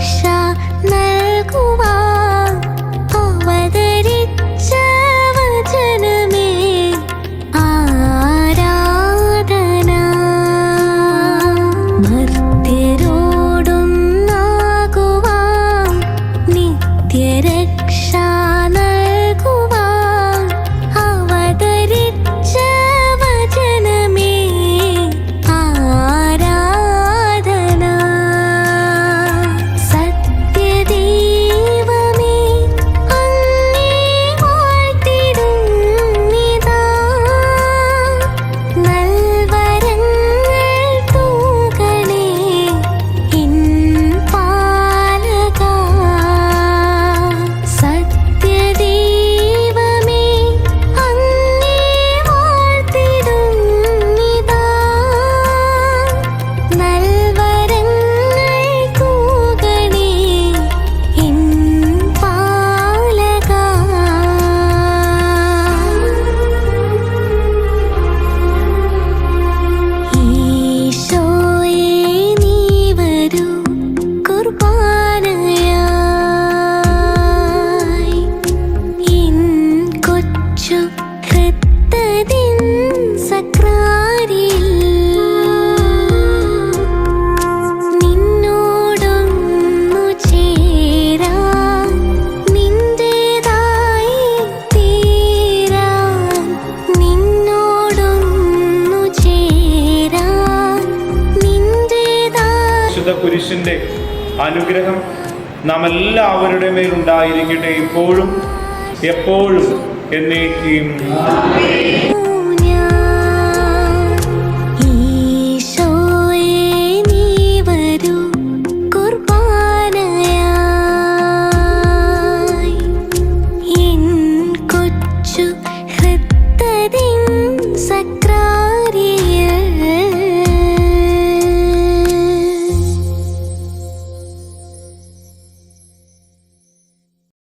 下南古往，傲外。വിശുദ്ധ കുരിശിന്റെ അനുഗ്രഹം നാം എല്ലാവരുടെ മേലുണ്ടായിരിക്കട്ടെ ഇപ്പോഴും എപ്പോഴും എന്നേക്കും.